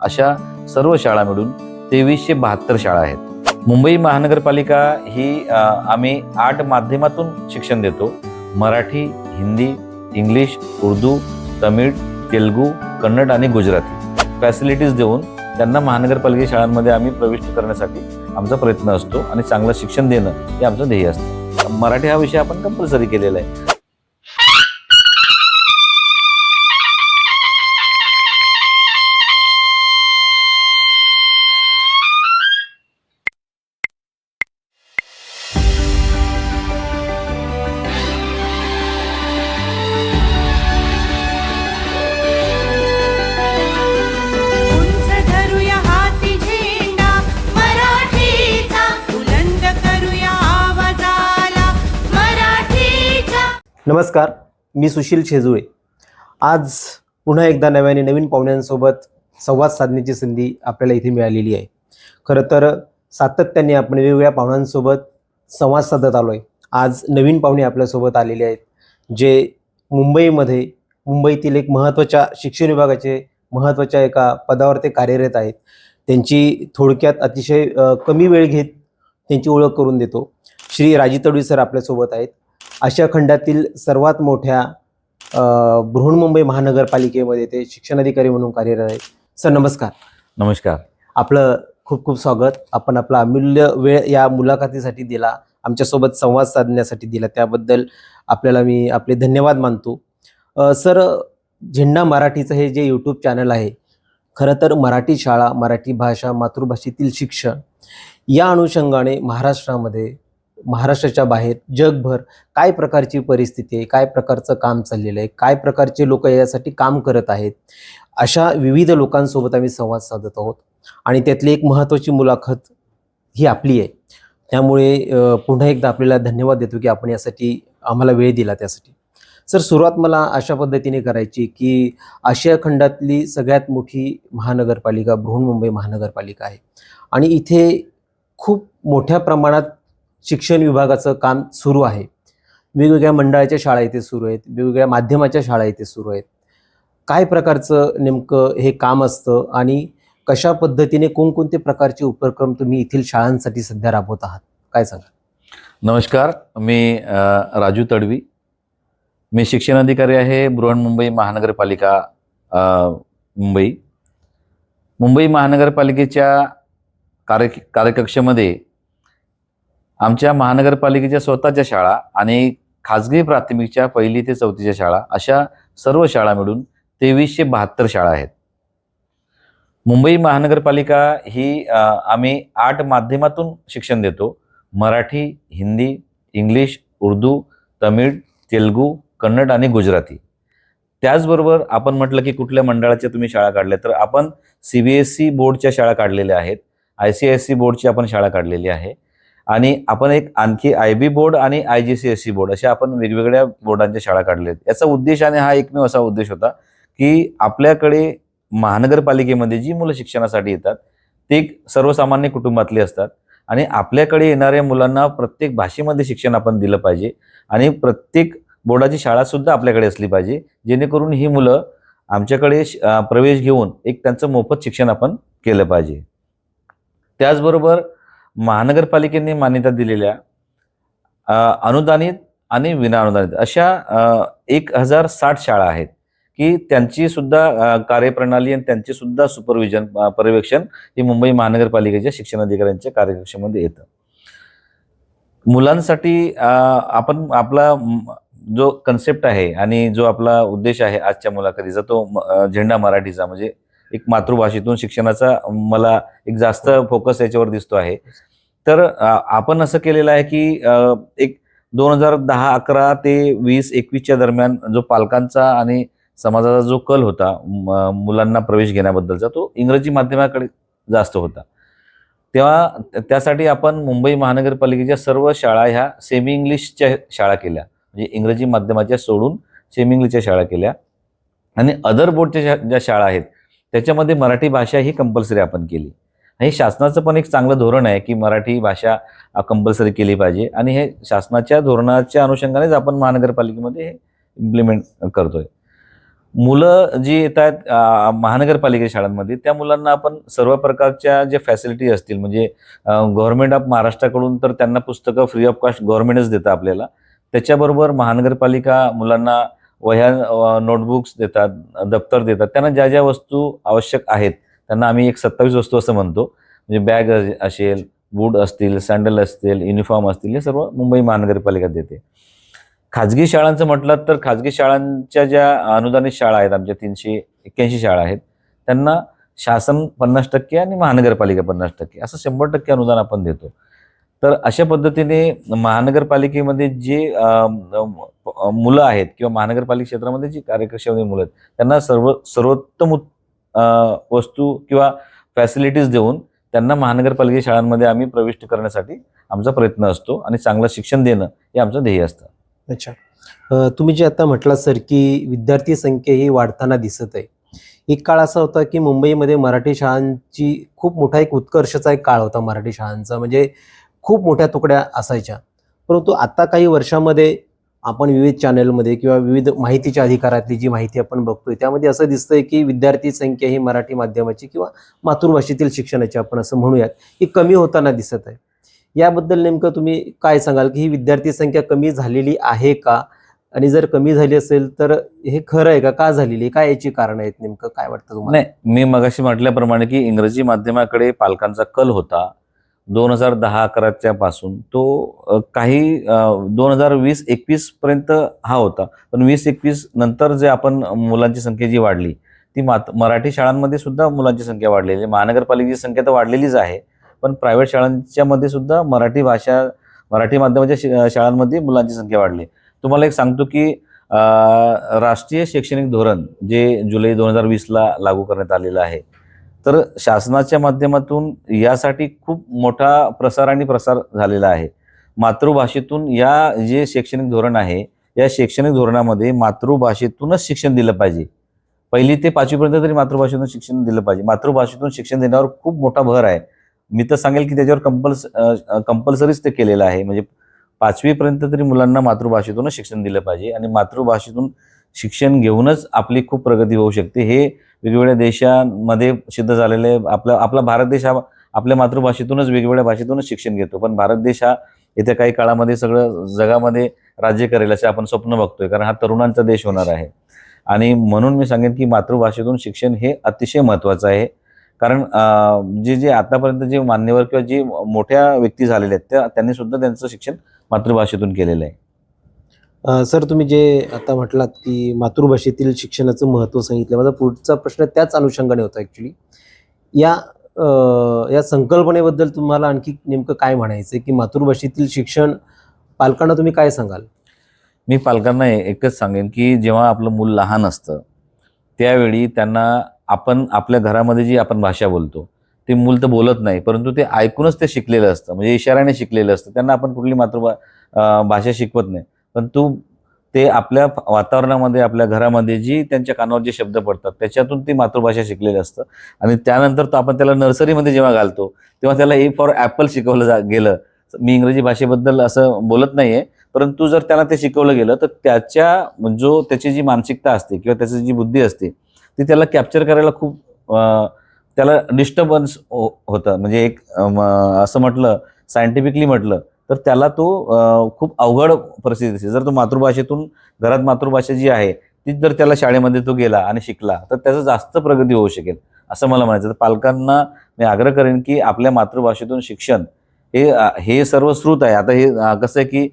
अशा सर्व शाळा मिळून तेवीसशे बहात्तर शाळा आहेत. मुंबई महानगरपालिका ही आम्ही आठ माध्यमातून शिक्षण देतो. मराठी हिंदी इंग्लिश उर्दू तमिळ तेलगू कन्नड आणि गुजराती. फॅसिलिटीज देऊन त्यांना महानगरपालिका शाळांमध्ये आम्ही प्रविष्ट करण्यासाठी आमचा प्रयत्न असतो आणि चांगलं शिक्षण देणं हे आमचं ध्येय असतं. मराठी हा विषय आपण कंपल्सरी केलेला आहे. नमस्कार मी सुशील शेजुळे आज पुन्हा एकदा नव्याने नवीन पाहुण्यांसोबत संवाद साधण्याची संधी आपल्याला इथे मिळालेली आहे. खरं तर सातत्याने आपण वेगवेगळ्या पाहुण्यांसोबत संवाद साधत आलो आहे आज नवीन पाहुणे आपल्यासोबत आलेले आहेत जे मुंबईमध्ये मुंबईतील एक महत्त्वाच्या शिक्षण विभागाचे महत्त्वाच्या एका पदावर ते कार्यरत आहेत. त्यांची थोडक्यात अतिशय कमी वेळ घेत त्यांची ओळख करून देतो. श्री राजी तडवी सर आपल्यासोबत आहेत. आशिया खंडातील सर्वात मोठ्या बृहन्मुंबई महानगरपालिकेमध्ये ते शिक्षणाधिकारी म्हणून कार्यरत आहेत सर नमस्कार. नमस्कार. आपलं खूप खूप स्वागत. आपण आपला अमूल्य वेळ या मुलाखतीसाठी दिला आमच्यासोबत संवाद साधण्यासाठी दिला. त्याबद्दल आपल्याला मी आपले धन्यवाद मानतो. सर झेंडा मराठीचं हे जे यूट्यूब चॅनल आहे खरं तर मराठी शाळा मराठी भाषा मातृभाषेतील शिक्षण या अनुषंगाने महाराष्ट्रामध्ये महाराष्ट्राच्या बाहेर जगभर काय प्रकारची परिस्थिती आहे काय प्रकारचं काम चाललेलं आहे काय प्रकारचे लोक यासाठी काम करत आहेत अशा विविध लोकांसोबत आम्ही संवाद साधत आहोत. आणि त्यातली एक महत्त्वाची मुलाखत ही आपली आहे. त्यामुळे पुन्हा एकदा आपल्याला धन्यवाद देतो की आपण यासाठी आम्हाला वेळ दिला त्यासाठी. सर सुरुवात मला अशा पद्धतीने करायची की आशिया खंडातली सगळ्यात मोठी महानगरपालिका बृहन्मुंबई महानगरपालिका आहे. आणि इथे खूप मोठ्या प्रमाणात शिक्षण विभागाचं काम सुरू आहे. वेगवेगळ्या मंडळाच्या शाळा इथे सुरू आहेत. वेगवेगळ्या माध्यमाच्या शाळा इथे सुरू आहेत. काय प्रकारचं नेमकं हे काम असतं आणि कशा पद्धतीने कोणकोणते प्रकारचे उपक्रम तुम्ही येथील शाळांसाठी सध्या राबवत आहात? काय सांगा नमस्कार. मी राजू तडवी. मी शिक्षण अधिकारी आहे बृहन्मुंबई महानगरपालिका मुंबई. मुंबई महानगरपालिकेच्या कार्य कार्यकक्षेमध्ये आमच्या महानगरपालिकेच्या स्वतःच्या शाळा आणि खाजगी प्राथमिकच्या पहिली ते चौथीच्या शाळा अशा सर्व शाळा मिळून तेवीसशे बहात्तर शाळा आहेत. मुंबई महानगरपालिका ही आम्ही आठ माध्यमातून शिक्षण देतो. मराठी हिंदी इंग्लिश उर्दू तमिळ तेलगू कन्नड आणि गुजराती. त्याचबरोबर आपण म्हटलं की कुठल्या मंडळाच्या तुम्ही शाळा काढल्या तर आपण सी बी एस सी बोर्डच्या शाळा काढलेल्या आहेत. आय सी एस सी बोर्डची आपण शाळा काढलेली आहे. आणि आपण एक आणखी आय बी बोर्ड आणि I G C S C board अशा आपण वेगवेगळ्या बोर्डांच्या शाळा काढल्या आहेत. याचा उद्देश आणि हा एकमेव असा उद्देश होता की आपल्याकडे महानगरपालिकेमध्ये जी मुलं शिक्षणासाठी येतात ते एक सर्वसामान्य कुटुंबातली असतात आणि आपल्याकडे येणाऱ्या मुलांना प्रत्येक भाषेमध्ये शिक्षण आपण दिलं पाहिजे आणि प्रत्येक बोर्डाची शाळा सुद्धा आपल्याकडे असली पाहिजे जेणेकरून ही मुलं आमच्याकडे श- प्रवेश घेऊन एक त्यांचं मोफत शिक्षण आपण केलं पाहिजे. त्याचबरोबर महानगरपालिकेने मान्यता दिलेल्या अनुदानित आणि विनाअनुदानित अशा एक हजार साठ शाळा आहेत की त्यांची सुद्धा कार्यप्रणाली आणि त्यांची सुद्धा सुपरविजन पर्यवेक्षण हे मुंबई महानगरपालिकेच्या शिक्षण अधिकाऱ्यांच्या कार्यकक्षेमध्ये येतं. मुलांसाठी आपण आपला जो कन्सेप्ट आहे आणि जो आपला उद्देश आहे आजच्या मुलाखतीचा तो झेंडा मराठीचा म्हणजे एक मातृभाषेतून शिक्षणाचा मला एक जास्त फोकस याच्यावर दिसतो आहे. तर आपण असं केलेलं आहे की एक दोन हजार दहा अकरा ते वीस एकवीसच्या दरम्यान जो पालकांचा आणि समाजाचा जो कल होता म- मुलांना प्रवेश घेण्याबद्दलचा तो इंग्रजी माध्यमाकडे जास्त होता. तेव्हा त्यासाठी आपण मुंबई महानगरपालिकेच्या सर्व शाळा ह्या सेमी इंग्लिशच्या शाळा केल्या. म्हणजे इंग्रजी माध्यमाच्या सोडून सेमी इंग्लिशच्या शाळा केल्या. आणि अदर बोर्डच्या ज्या शाळा आहेत त्याच्यामध्ये मराठी भाषा ही कंपल्सरी आपण केली. हे शासनाचं पण एक चांगलं धोरण आहे की मराठी भाषा कंपल्सरी केली पाहिजे. आणि हे शासनाच्या धोरणाच्या अनुषंगानेच आपण महानगरपालिकेमध्ये हे इम्प्लिमेंट करतोय. मुलं जी येत आहेत महानगरपालिकेच्या शाळांमध्ये त्या मुलांना आपण सर्व प्रकारच्या ज्या फॅसिलिटी असतील म्हणजे गव्हर्नमेंट ऑफ महाराष्ट्राकडून तर त्यांना पुस्तकं फ्री ऑफ कॉस्ट गव्हर्नमेंटच देतं आपल्याला. त्याच्याबरोबर महानगरपालिका मुलांना वह्या नोटबुक्स देतात दप्तर देतात. त्यांना ज्या ज्या वस्तू आवश्यक आहेत त्यांना आम्ही एक सत्तावीस वस्तू असं म्हणतो. म्हणजे बॅग असेल बूट असतील सँडल असतील युनिफॉर्म असतील हे सर्व मुंबई महानगरपालिका देते. खाजगी शाळांचं म्हटलं तर खाजगी शाळांच्या ज्या अनुदानित शाळा आहेत आमच्या तीनशे एक्क्याऐंशी शाळा आहेत त्यांना शासन पन्नास टक्के आणि महानगरपालिका पन्नास टक्के असं शंभर टक्के अनुदान आपण देतो. तर अशा पद्धतीने महानगरपालिकेमध्ये जे मुलं आहेत किंवा महानगरपालिका क्षेत्रामध्ये जी कार्यकर्त्यामध्ये मुलं आहेत त्यांना सर्व सर्वोत्तम वस्तू किंवा फॅसिलिटीज देऊन त्यांना महानगरपालिकेच्या शाळांमध्ये आम्ही प्रविष्ट करण्यासाठी आमचा प्रयत्न असतो आणि चांगलं शिक्षण देणं हे आमचं ध्येय असतं. अच्छा. तुम्ही जे आता म्हटलं सर की विद्यार्थी संख्या ही वाढताना दिसत आहे. एक काळ असा होता की मुंबईमध्ये मराठी शाळांची खूप मोठा एक उत्कर्षाचा एक काळ होता मराठी शाळांचा. म्हणजे खूप मोठ्या तुकड्या असायच्या. परंतु आता काही वर्षामध्ये आपण विविध चॅनलमध्ये किंवा विविध माहितीच्या अधिकारातली जी माहिती आपण बघतोय त्यामध्ये असं दिसतंय की विद्यार्थी संख्या ही मराठी माध्यमाची किंवा मातृभाषेतील शिक्षणाची आपण असं म्हणूयात ही कमी होताना दिसत आहे. याबद्दल नेमकं तुम्ही काय सांगाल की ही विद्यार्थी संख्या कमी झालेली आहे का? आणि जर कमी झाली असेल तर हे खरं आहे का? का झालेली? आहे? काय याची कारण आहेत नेमकं? काय वाटतं तुम्हाला? नाही मी मगाशी म्हटल्याप्रमाणे की इंग्रजी माध्यमाकडे पालकांचा कल होता. दोन हजार दहा अकराच्या पासून तो काही दोन हजार वीस एकवीस पर्यंत हा होता. पण वीस एकवीस नंतर जे आपण मुलांची संख्या जी वाढली ती मात मराठी शाळांमध्ये सुद्धा मुलांची संख्या वाढलेली आहे. महानगरपालिकेची संख्या तर वाढलेलीच आहे. पण प्रायव्हेट शाळांच्या मध्ये सुद्धा मराठी भाषा मराठी माध्यमाच्या शाळांमध्ये मुलांची संख्या वाढली तुम्हाला एक सांगतो की राष्ट्रीय शैक्षणिक धोरण जे जुलै दोन हजार वीसला लागू करण्यात आलेलं आहे तर शासनाच्या माध्यमातून यासाठी खूप मोठा प्रसार आणि प्रसार झालेला आहे. मातृभाषेतून या जे शैक्षणिक धोरण आहे या शैक्षणिक धोरणामध्ये मातृभाषेतूनच शिक्षण दिलं पाहिजे. पहिली ते पाचवीपर्यंत तरी मातृभाषेतून शिक्षण दिलं पाहिजे. मातृभाषेतून शिक्षण देण्यावर खूप मोठा भर आहे. मी तर सांगेल की त्याच्यावर कंपल्स कंपल्सरीच ते केलेलं आहे. म्हणजे पाचवीपर्यंत तरी मुलांना मातृभाषेतूनच शिक्षण दिलं पाहिजे आणि मातृभाषेतून शिक्षण घेऊनच आपली खूप प्रगती होऊ शकते. हे वेगवेगळ्या देशांमध्ये सिद्ध झालेले आहे. आपला आपला भारत देश हा आपल्या मातृभाषेतूनच वेगवेगळ्या भाषेतूनच शिक्षण घेतो. पण भारत देश हा येत्या काही काळामध्ये सगळं जगामध्ये राज्य करेल असे आपण स्वप्न बघतोय. कारण हा तरुणांचा देश होणार आहे. आणि म्हणून मी सांगेन की मातृभाषेतून शिक्षण हे अतिशय महत्त्वाचं आहे. कारण जे जे आतापर्यंत जे मान्यवर किंवा जे मोठ्या व्यक्ती झालेल्या आहेत त्या त्यांनी सुद्धा त्यांचं शिक्षण मातृभाषेतून केलेलं आहे. सर तुम्ही जे आता म्हटलात की मातृभाषेतील शिक्षणाचं महत्त्व सांगितलं माझा पुढचा प्रश्न त्याच अनुषंगाने होता ॲक्च्युली या या संकल्पनेबद्दल तुम्हाला आणखी नेमकं काय म्हणायचं की मातृभाषेतील शिक्षण पालकांना तुम्ही काय सांगाल? मी पालकांना एकच सांगेन की जेव्हा आपलं मूल लहान असतं त्यावेळी त्यांना आपण आपल्या घरामध्ये जी आपण भाषा बोलतो ते मूल तर बोलत नाही परंतु ते ऐकूनच ते शिकलेलं असतं म्हणजे इशाऱ्याने शिकलेलं असतं. त्यांना आपण कुठली मातृभा भाषा शिकवत नाही. पण तू ते आपल्या वातावरणामध्ये आपल्या घरामध्ये जी त्यांच्या कानावर जे शब्द पडतात त्याच्यातून ती मातृभाषा शिकलेली असतं. आणि त्यानंतर तो आपण त्याला नर्सरीमध्ये जेव्हा घालतो तेव्हा त्याला ए फॉर ॲपल शिकवलं जा गेलं. मी इंग्रजी भाषेबद्दल असं बोलत नाहीये परंतु जर त्याला ते शिकवलं गेलं तर त्याच्या जो त्याची जी मानसिकता असते किंवा त्याची जी बुद्धी असते ती त्याला कॅप्चर करायला खूप त्याला डिस्टर्बन्स हो-, होतं. म्हणजे एक असं म्हटलं सायंटिफिकली म्हटलं तर त्याला तो खूप अवघड परिस्थिती असते जर तो मातृभाषेतून घरात मातृभाषा जी आहे ती जर त्याला शाळेमध्ये तो गेला आणि शिकला तर त्याचं जास्त प्रगती होऊ शकेल असं मला म्हणायचं तर पालकांना मी आग्रह करेन की आपल्या मातृभाषेतून शिक्षण हे हे सर्व स्रोत आहे. आता हे कसं आहे की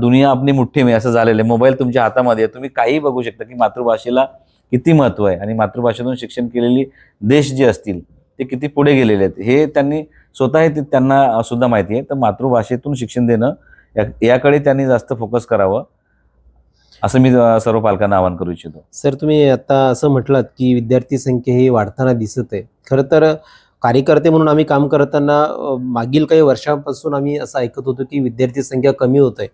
दुनिया आपली मुठ्ठी मी असं झालेलं आहे. मोबाईल तुमच्या हातामध्ये आहे. तुम्ही काही बघू शकता की मातृभाषेला किती महत्त्व आहे आणि मातृभाषेतून शिक्षण केलेली देश जे असतील ते किती पुढे गेलेले आहेत. हे त्यांनी स्वतः हे ते त्यांना सुद्धा माहिती आहे. तर मातृभाषेतून शिक्षण देणं या- याकडे त्यांनी जास्त फोकस करावं असं मी सर्व पालकांना आवाहन करू इच्छितो. सर तुम्ही आता असं म्हटलात की विद्यार्थी संख्या ही वाढताना दिसत आहे. खरं तर कार्यकर्ते म्हणून आम्ही काम करताना मागील काही वर्षांपासून आम्ही असं ऐकत होतो की विद्यार्थी संख्या कमी होत आहे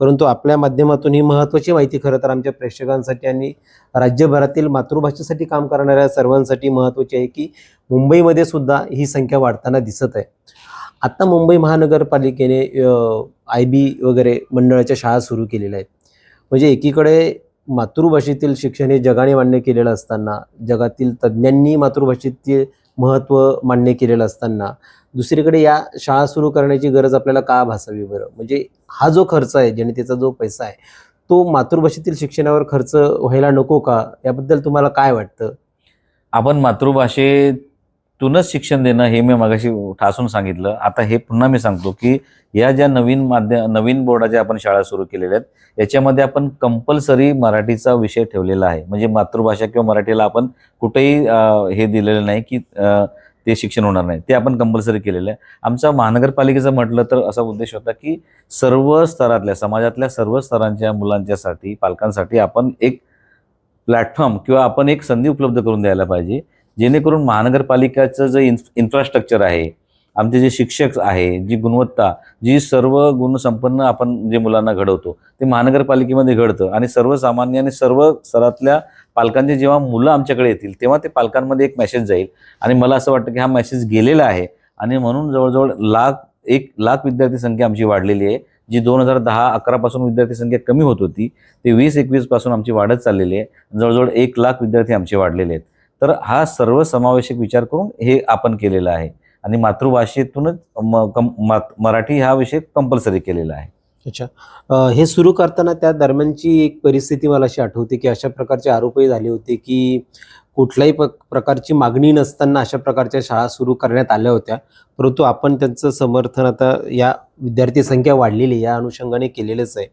परंतु आपल्या माध्यमातून ही महत्त्वाची माहिती खरं तर आमच्या प्रेक्षकांसाठी आणि राज्यभरातील मातृभाषेसाठी काम करणाऱ्या सर्वांसाठी महत्त्वाची आहे की मुंबईमध्ये सुद्धा ही संख्या वाढताना दिसत आहे. आता मुंबई महानगरपालिकेने आय बी वगैरे मंडळाच्या शाळा सुरू केलेल्या आहेत. म्हणजे एकीकडे मातृभाषेतील शिक्षण हे जगाने मान्य केलेलं असताना जगातील तज्ज्ञांनी मातृभाषेतील महत्त्व मान्य केलेलं असताना दुसरीकडे या शाळा सुरू करण्याची गरज आपल्याला का भासावी बरं? म्हणजे हा जो खर्च आहे जनतेचा जो पैसा आहे तो मातृभाषेतील शिक्षणावर खर्च व्हायला नको का? याबद्दल तुम्हाला काय वाटतं? आपण मातृभाषेत तूनच शिक्षण देणं हे मी मगाशी ठासून सांगितलं. आता हे पुन्हा मी सांगतो की या ज्या नवीन माध्यम नवीन बोर्डाच्या आपण शाळा सुरू केलेल्या आहेत याच्यामध्ये आपण कंपल्सरी मराठीचा विषय ठेवलेला आहे. म्हणजे मातृभाषा किंवा मराठीला आपण कुठेही हे दिलेलं नाही की ते शिक्षण होणार नाही. ते आपण कंपल्सरी केलेलं आहे. आमचा महानगरपालिकेचं म्हटलं तर असा उद्देश होता की सर्व स्तरातल्या समाजातल्या सर्व स्तरांच्या मुलांच्यासाठी पालकांसाठी आपण एक प्लॅटफॉर्म किंवा आपण एक संधी उपलब्ध करून द्यायला पाहिजे. जेणेकरून महानगरपालिकाचं जे इन्फ इन्फ्रास्ट्रक्चर आहे आमचे जे शिक्षक आहे जी गुणवत्ता जी सर्व गुणसंपन्न आपण जे मुलांना घडवतो ते महानगरपालिकेमध्ये घडतं. आणि सर्वसामान्य आणि सर्व स्तरातल्या पालकांचे जेव्हा मुलं आमच्याकडे येतील तेव्हा ते पालकांमध्ये एक मेसेज जाईल. आणि मला असं वाटतं की हा मेसेज गेलेला आहे. आणि म्हणून जवळजवळ लाख एक लाख विद्यार्थी संख्या आमची वाढलेली आहे. जी दोन हजार दहा अकरापासून विद्यार्थी संख्या कमी होत होती ते वीस एकवीसपासून आमची वाढत चाललेली आहे. जवळजवळ एक लाख विद्यार्थी आमचे वाढलेले आहेत. तर हा सर्व समावेशक विचार करून हे आपण केलेलं आहे. आणि मातृभाषेतूनच म- मराठी हा विषय कंपल्सरी केलेला आहे. अच्छा. हे सुरू करताना त्या दरम्यानची एक परिस्थिती मला अशी आठवते की अशा प्रकारचे आरोपही झाले होते की कुठल्याही प- प्रकारची मागणी नसताना अशा प्रकारच्या शाळा सुरू करण्यात आल्या होत्या. परंतु आपण त्यांचं समर्थन आता या विद्यार्थी संख्या वाढलेली या अनुषंगाने केलेलंच आहे.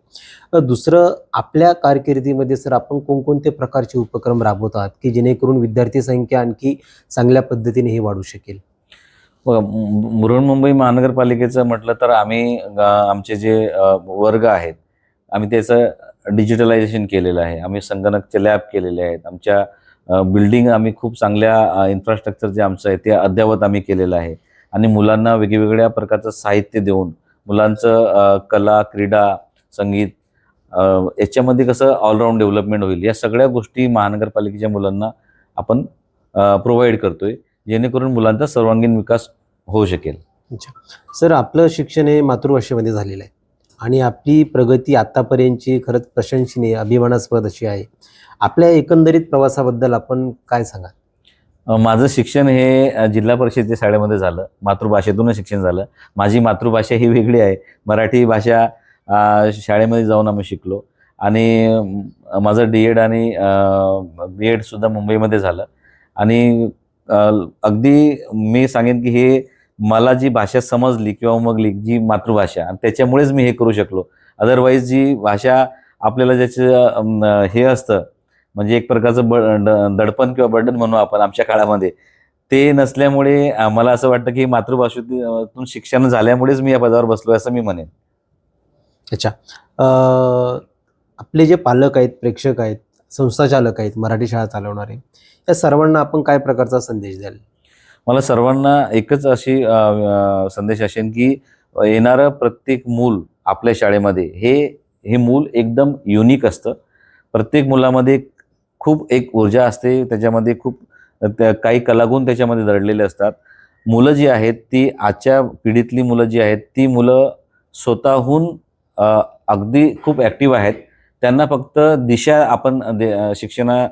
दुसरं आपल्या कारकिर्दीमध्ये सर आपण कोणकोणते प्रकारचे उपक्रम राबवत आहात की जेणेकरून विद्यार्थी संख्या आणखी चांगल्या पद्धतीने हे वाढू शकेल? मुरुण मुंबई महानगरपालिकेचं म्हटलं तर आम्ही आमचे जे वर्ग आहेत आम्ही त्याचं डिजिटलायझेशन केलेलं आहे. आम्ही संगणकचे लॅब केलेले आहेत. आमच्या बिल्डिंग आम्ही खूप चांगल्या इन्फ्रास्ट्रक्चर जे आमचं आहे ते अद्ययावत आम्ही केलेलं आहे. आणि मुलांना वेगवेगळ्या प्रकारचं साहित्य देऊन मुलांचं कला क्रीडा संगीत याच्यामध्ये कसं ऑलराऊंड डेव्हलपमेंट होईल या सगळ्या गोष्टी महानगरपालिकेच्या मुलांना आपण प्रोव्हाइड करतोय जेणेकरून मुलांचा सर्वांगीण विकास होऊ शकेल. सर आपलं शिक्षण हे मातृभाषेमध्ये झालेलं आहे. आणि आपली प्रगती आत्तापर्यंतची खरंच प्रशंसनीय अभिमानास्पद अशी आहे. आपल्या एकंदरीत प्रवासाबद्दल आपण काय सांगा माझं शिक्षण हे जिल्हा परिषदेच्या शाळेमध्ये झालं. मातृभाषेतूनच शिक्षण झालं. माझी मातृभाषा ही वेगळी आहे. मराठी भाषा शाळेमध्ये जाऊन आम्ही शिकलो. आणि माझं डी एड आणि बी एडसुद्धा मुंबईमध्ये झालं. आणि अगदी मी सांगेन की हे मला जी भाषा समजली किंवा मग जी मातृभाषा आणि त्याच्यामुळेच मी हे करू शकलो. अदरवाईज जी भाषा आपल्याला ज्याचं हे असतं म्हणजे एक प्रकारचं ब दडपण किंवा बर्डन म्हणू आपण आमच्या काळामध्ये ते नसल्यामुळे मला असं वाटतं की मातृभाषेतून शिक्षण झाल्यामुळेच मी या पदावर बसलो असं मी म्हणेन. अच्छा. आपले जे पालक आहेत प्रेक्षक आहेत संस्थाचालक आहेत मराठी शाळा चालवणारे या सर्वांना आपण काय प्रकारचा संदेश द्याल? मला सर्वांना एकच अशी संदेश असेल की येणारं प्रत्येक मूल आपल्या शाळेमध्ये हे हे मूल एकदम युनिक असतं. प्रत्येक मुलामध्ये खूप एक ऊर्जा असते त्याच्यामध्ये खूप त्या- काही कलागुण त्याच्यामध्ये दडलेले असतात. मुलं जी आहेत ती आजच्या पिढीतली मुलं जी आहेत ती मुलं स्वतःहून अगदी खूप ॲक्टिव्ह आहेत. त्यांना फक्त दिशा आपण दे- शिक्षणा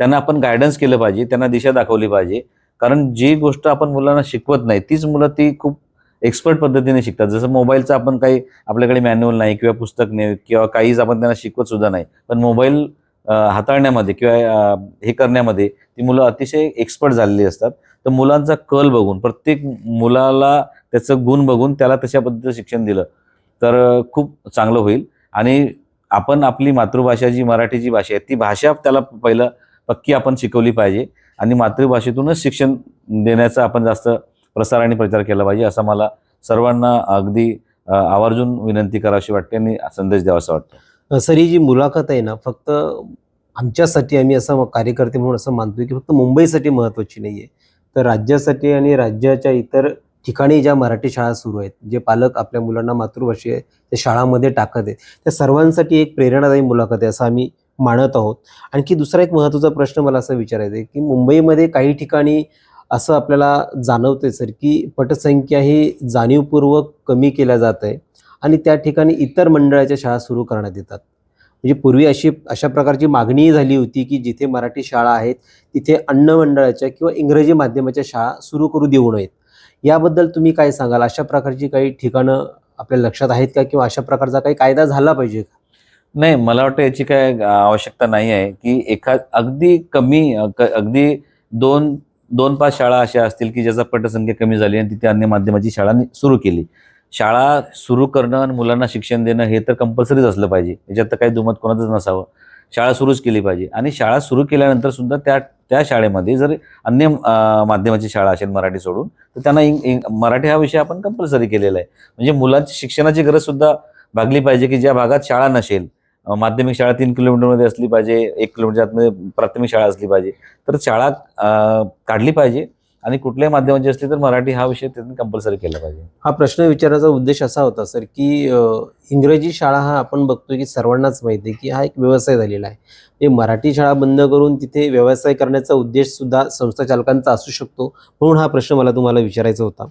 त्यांना आपण गायडन्स केलं पाहिजे त्यांना दिशा दाखवली पाहिजे. कारण जी गोष्ट आपण मुलांना शिकवत नाही तीच मुलं ती खूप एक्सपर्ट पद्धतीने शिकतात. जसं मोबाईलचं आपण काही आपल्याकडे मॅन्युअल नाही किंवा पुस्तक नाही किंवा काहीच आपण त्यांना शिकवत सुद्धा नाही. पण मोबाईल हाताळण्यामध्ये किंवा हे करण्यामध्ये ती मुलं अतिशय एक्सपर्ट झालेली असतात. तर मुलांचा कल बघून प्रत्येक मुलाला त्याचं गुण बघून त्याला तशा पद्धतीचं शिक्षण दिलं तर खूप चांगलं होईल. आणि आपण आपली मातृभाषा जी मराठी जी भाषा आहे ती भाषा त्याला पहिलं पक्की आपण शिकवली पाहिजे. आणि मातृभाषेतूनच शिक्षण देण्याचा आपण जास्त प्रसार आणि प्रचार केला पाहिजे असा मला सर्वांना अगदी आवर्जून विनंती करावीशी वाटते आणि संदेश द्यावासा वाटतो. सर ही जी मुलाखत आहे ना फक्त आमच्यासाठी आम्ही असं कार्यकर्ते म्हणून असं मानतो की फक्त मुंबईसाठी महत्त्वाची नाही आहे तर राज्यासाठी आणि राज्याच्या इतर ठिकाणी ज्या मराठी शाळा सुरू आहेत जे पालक आपल्या मुलांना मातृभाषे त्या शाळांमध्ये टाकत आहेत त्या सर्वांसाठी एक प्रेरणादायी मुलाखत आहे असं आम्ही मानत आहोत. आणखी दुसरा एक महत्त्वाचा प्रश्न मला असं विचारायचा आहे की मुंबईमध्ये काही ठिकाणी असं आपल्याला जाणवते सर की पटसंख्या ही जाणीवपूर्वक कमी केल्या जात आहे आणि त्या ठिकाणी इतर मंडळाच्या शाळा सुरू करण्यात येतात. म्हणजे पूर्वी अशी अशा प्रकारची मागणी झाली होती की जिथे मराठी शाळा आहेत तिथे अन्न मंडळाच्या किंवा इंग्रजी माध्यमाच्या शाळा सुरू करू देऊ नयेत. याबद्दल तुम्ही काय सांगाल? अशा प्रकारची काही ठिकाणं आपल्या लक्षात आहेत का? किंवा अशा प्रकारचा काही कायदा झाला पाहिजे का? नाही मला वाटतं याची काय आवश्यकता नाही आहे की एखा अगदी कमी क- अगदी दोन दोन पाच शाळा अशा असतील की ज्याचा पटसंख्या कमी झाली आणि तिथे अन्य माध्यमाची शाळा सुरू केली. शाळा सुरू करणं आणि मुलांना शिक्षण देणं हे तर कंपल्सरीच असलं पाहिजे. याच्यात तर काही दुमत कोणाचंच नसावं. शाळा सुरूच केली पाहिजे. आणि शाळा सुरू केल्यानंतर सुद्धा त्या त्या शाळेमध्ये जर अन्य माध्यमाची शाळा असेल मराठी सोडून तर त्यांना इंग इंग मराठी हा विषय आपण कंपल्सरी केलेला आहे. म्हणजे मुलांची शिक्षणाची गरज सुद्धा भागली पाहिजे की ज्या भागात शाळा नसेल माध्यमिक शाळा तीन किलोमीटरमध्ये असली पाहिजे एक किलोमीटर आतमध्ये प्राथमिक शाळा असली पाहिजे. तर शाळा काढली पाहिजे आणि कुठल्याही माध्यमाची असली तर मराठी हा विषय त्यांनी कंपल्सरी केला पाहिजे. हा प्रश्न विचारायचा उद्देश असा होता सर की इंग्रजी शाळा हा आपण बघतोय की सर्वांनाच माहिती आहे की हा एक व्यवसाय झालेला आहे. म्हणजे मराठी शाळा बंद करून तिथे व्यवसाय करण्याचा उद्देश सुद्धा संस्था चालकांचा असू शकतो म्हणून हा प्रश्न मला तुम्हाला विचारायचा होता.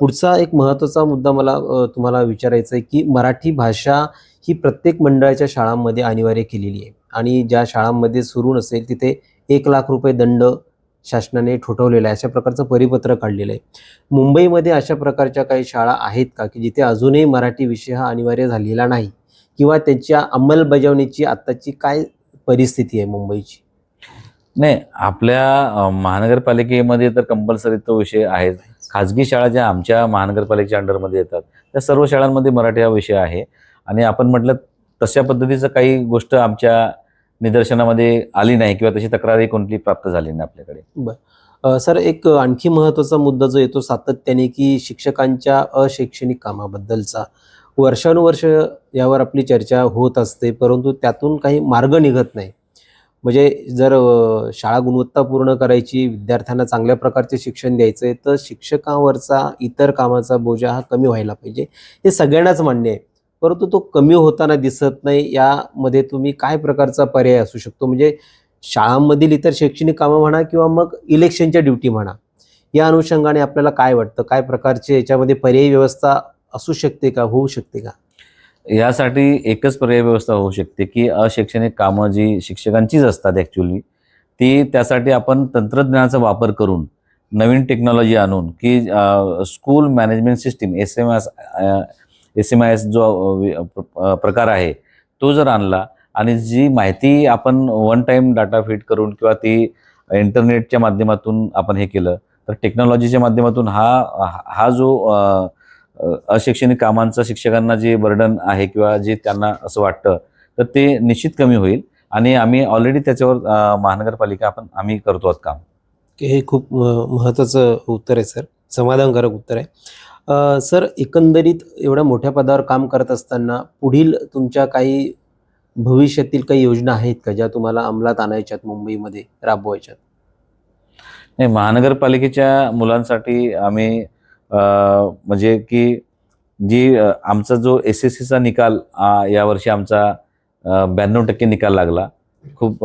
पुढचा एक महत्त्वाचा मुद्दा मला तुम्हाला विचारायचा आहे की मराठी भाषा ही प्रत्येक मंडळाच्या शाळांमध्ये अनिवार्य केलेली आहे. आणि ज्या शाळांमध्ये सुरू नसेल तिथे एक लाख रुपये दंड शासनाने ठोठवलेला आहे. अशा प्रकारचं परिपत्र काढलेलं आहे. मुंबईमध्ये अशा प्रकारच्या काही शाळा आहेत का? की जिथे अजूनही मराठी विषय हा अनिवार्य झालेला नाही? किंवा त्याच्या अंमलबजावणीची आत्ताची काय परिस्थिती आहे मुंबईची? नाही आपल्या महानगरपालिकेमध्ये तर कंपल्सरी तो विषय आहे खाजगी शाळा ज्या आमच्या महानगरपालिकेच्या अंडरमध्ये येतात त्या सर्व शाळांमध्ये मराठी हा विषय आहे. आणि आपण म्हटलं तशा पद्धतीचं काही गोष्ट आमच्या निदर्शनामध्ये आली नाही किंवा तशी तक्रारही कोणती प्राप्त झाली नाही आपल्याकडे. बरं. सर एक आणखी महत्त्वाचा मुद्दा जो येतो सातत्याने की शिक्षकांच्या अशैक्षणिक कामाबद्दलचा. वर्षानुवर्ष यावर आपली चर्चा होत असते परंतु त्यातून काही मार्ग निघत नाही. म्हणजे जर शाळा गुणवत्ता पूर्ण करायची विद्यार्थ्यांना चांगल्या प्रकारचे शिक्षण द्यायचं आहे तर शिक्षकांवरचा इतर कामाचा बोजा हा कमी व्हायला पाहिजे. हे सगळ्यांनाच मान्य आहे. परंतु तो कमी होताना दिसत नाही. यामध्ये तुम्ही काय प्रकारचा पर्याय असू शकतो? म्हणजे शाळांमधील इतर शैक्षणिक कामं म्हणा किंवा मग इलेक्शनच्या ड्युटी म्हणा या अनुषंगाने आपल्याला काय वाटतं? काय प्रकारचे याच्यामध्ये पर्यायी व्यवस्था असू शकते का? होऊ शकते का? यासाठी एकच पर्याय व्यवस्था होऊ शकते की अशैक्षणिक कामं जी शिक्षकांचीच असतात ॲक्च्युली ती त्यासाठी आपण तंत्रज्ञानाचा वापर करून नवीन टेक्नॉलॉजी आणून की school management system S M S S M I S जो प्रकार आहे तो जर आणला आणि जी माहिती आपण वन टाईम डाटा फीड करून किंवा ती इंटरनेटच्या माध्यमातून आपण हे केलं तर टेक्नॉलॉजीच्या माध्यमातून हा हा जो अशैक्षणिक कामांचा शिक्षकांना जे बर्डन आहे किंवा जे त्यांना असं वाटतं तर ते निश्चित कमी होईल आणि आम्ही ऑलरेडी त्याच्यावर महानगरपालिका आपण आम्ही करतो आहोत काम. की हे खूप महत्वाचं महत्त्वाचं उत्तर आहे सर. समाधानकारक उत्तर आहे. सर एकंदरीत एवढ्या मोठ्या पदावर काम करत असताना पुढील तुमच्या काही भविष्यातील काही योजना आहेत का ज्या तुम्हाला अंमलात आणायच्यात मुंबईमध्ये राबवायच्यात नाही महानगरपालिकेच्या मुलांसाठी आम्ही अ, म्हणजे की जी आमचा जो एस एस सीचा निकाल यावर्षी आमचा ब्याण्णव टक्के निकाल लागला. खूप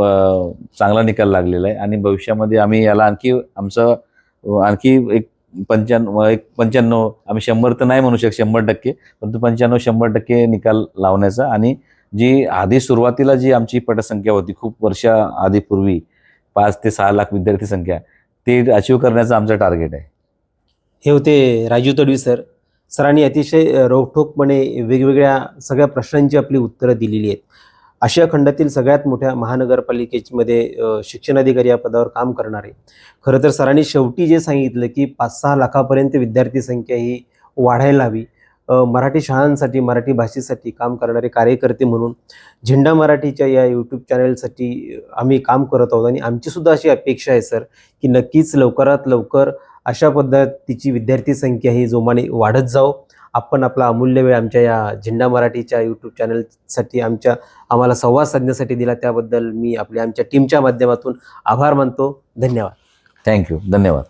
चांगला निकाल लागलेला आहे. आणि भविष्यामध्ये आम्ही याला आणखी आमचं आणखी एक पंच्याण्णव एक पंच्याण्णव आम्ही शंभर तर नाही म्हणू शकत शंभर टक्के परंतु पंच्याण्णव शंभर टक्के निकाल लावण्याचा आणि जी आधी सुरुवातीला जी आमची पटसंख्या होती खूप वर्षा आधीपूर्वी पाच ते सहा लाख विद्यार्थी संख्या ते अचीव करण्याचं आमचं टार्गेट आहे. हे होते राजू तडवी सर. सरांनी अतिशय अ, रोखठोकपणे वेगवेगळ्या सगळ्या प्रश्नांची आपली उत्तरं दिलेली आहेत. आशिया खंडातील सगळ्यात मोठ्या महानगरपालिकेमध्ये शिक्षण शिक्षणाधिकारी या पदावर काम करणारे. खरं तर सरांनी शेवटी जे सांगितलं की पाच सहा लाखापर्यंत विद्यार्थी संख्या ही वाढायला हवी. मराठी शाळांसाठी मराठी भाषेसाठी काम करणारे कार्यकर्ते म्हणून झेंडा मराठीच्या या यूट्यूब चॅनलसाठी आम्ही काम करत आहोत आणि आमचीसुद्धा अशी अपेक्षा आहे सर की नक्कीच लवकरात लवकर अशा पद्धतीची विद्यार्थी संख्या ही जोमाने वाढत जाओ आपण आपला अमूल्य वेळ आमच्या या झेंडा मराठीच्या यूट्यूब चॅनलसाठी आमच्या आम्हाला संवाद साधण्यासाठी दिला त्याबद्दल मी आपल्या आमच्या टीमच्या माध्यमातून आभार मानतो. धन्यवाद. थँक्यू धन्यवाद.